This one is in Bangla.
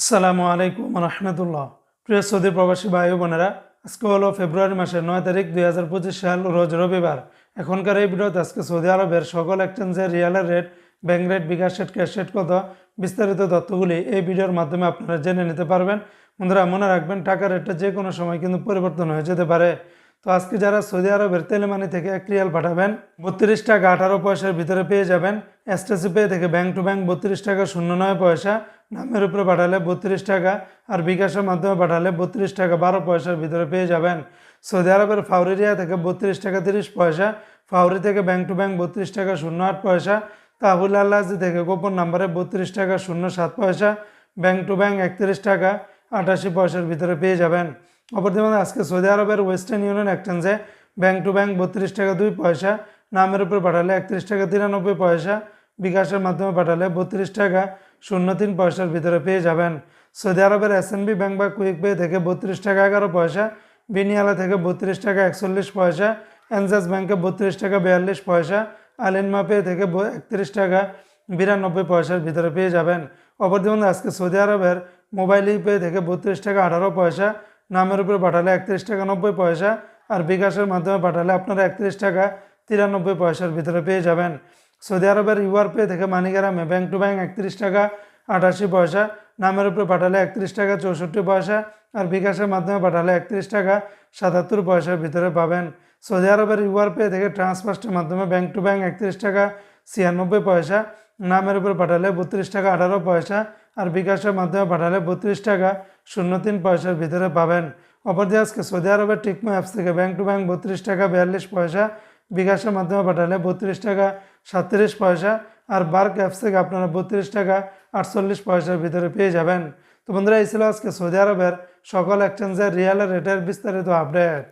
আসসালামু আলাইকুম রহমতুল্লাহ। প্রিয় সৌদি প্রবাসী ভাই বোনেরা, আজকে হলো ফেব্রুয়ারি মাসের নয় তারিখ দুই হাজার পঁচিশ সাল, রোজ রবিবার। এখনকার এই ভিডিওতে আজকে সৌদি আরবের সকল এক্সচেঞ্জের রিয়ালের rate, bank rate, bKash rate, cash rate কত, বিস্তারিত তথ্যগুলি এই ভিডিওর মাধ্যমে আপনারা জেনে নিতে পারবেন। বন্ধুরা, মনে রাখবেন, টাকা রেটটা যে কোনো সময় কিন্তু পরিবর্তন হয়ে যেতে পারে। তো আজকে যারা সৌদি আরবের তেলেমানি থেকে এক রিয়াল পাঠাবেন, বত্রিশ টাকা আঠারো পয়সার ভিতরে পেয়ে যাবেন। এসটিসি পে থেকে ব্যাংক টু ব্যাংক বত্রিশ টাকা শূন্য নয় পয়সা নামের উপরে পাঠালে বত্রিশ টাকা আর বিকাশের মাধ্যমে পাঠালে বত্রিশ টাকা বারো পয়সার ভিতরে পেয়ে যাবেন। সৌদি আরবের ফাউরিরিয়া থেকে বত্রিশ টাকা তিরিশ পয়সা, ফাউরি থেকে ব্যাংক টু ব্যাংক বত্রিশ টাকা শূন্য আট পয়সা, তাহুল আল্লাহজি থেকে গোপন নাম্বারে বত্রিশ টাকা শূন্য সাত পয়সা, ব্যাংক টু ব্যাংক একত্রিশ টাকা আটাশি পয়সার ভিতরে পেয়ে যাবেন। অপরদিকে আজকে সৌদি আরবের ওয়েস্টার্ন ইউনিয়ন এক্সচেঞ্জে ব্যাংক টু ব্যাংক বত্রিশ টাকা দুই পয়সা, নামের উপর পাঠালে একত্রিশ টাকা তিরানব্বই পয়সা, বিকাশের মাধ্যমে পাঠালে বত্রিশ টাকা শূন্য তিন পয়সার ভিতরে পেয়ে যাবেন। সৌদি আরবের এসএনবি ব্যাংক বা কুইক পে থেকে বত্রিশ টাকা এগারো পয়সা, বিনিয়ালা থেকে বত্রিশ টাকা একচল্লিশ পয়সা এনজাস ব্যাংকে বত্রিশ টাকা বিয়াল্লিশ পয়সা আলিনমা পে থেকে একত্রিশ টাকা বিরানব্বই পয়সার ভিতরে পেয়ে যাবেন। অপরদিকে আজকে সৌদি আরবের মোবাইল পে থেকে বত্রিশ টাকা আঠারো পয়সা, নামের উপরে পাঠালে একত্রিশ টাকা নব্বই পয়সা, আর বিকাশের মাধ্যমে পাঠালে আপনারা একত্রিশ টাকা তিরানব্বই পয়সার ভিতরে পেয়ে যাবেন। সৌদি আরবের ইউআর পে থেকে মানিগ্রামে ব্যাংক টু ব্যাংক একত্রিশ টাকা আটাশি পয়সা, নামের উপরে পাঠালে একত্রিশ টাকা চৌষট্টি পয়সা আর বিকাশের মাধ্যমে পাঠালে একত্রিশ টাকা সাতাত্তর পয়সার ভিতরে পাবেন। সৌদি আরবের ইউআর পে থেকে ট্রান্সফার্স্টের মাধ্যমে ব্যাংক টু ব্যাংক একত্রিশ টাকা ছিয়ানব্বই পয়সা, নামের উপরে পাঠালে বত্রিশ টাকা আঠারো পয়সা আর বিকাশের মাধ্যমে পাঠালে বত্রিশ টাকা শূন্য তিন পয়সার ভিতরে পাবেন। অপরদিকে আজকে সৌদি আরবের টিকমো অ্যাপস থেকে ব্যাংক টু ব্যাংক বত্রিশ টাকা বিয়াল্লিশ পয়সা, বিকাশের মাধ্যমে পাঠালে বত্রিশ টাকা সাতত্রিশ পয়সা আর বার্ক অ্যাপস থেকে আপনারা বত্রিশ টাকা আটচল্লিশ পয়সার ভিতরে পেয়ে যাবেন। তো বন্ধুরা, এই ছিল আজকে সৌদি আরবের সকল এক্সচেঞ্জের রিয়ালের রেটের বিস্তারিত আপডেট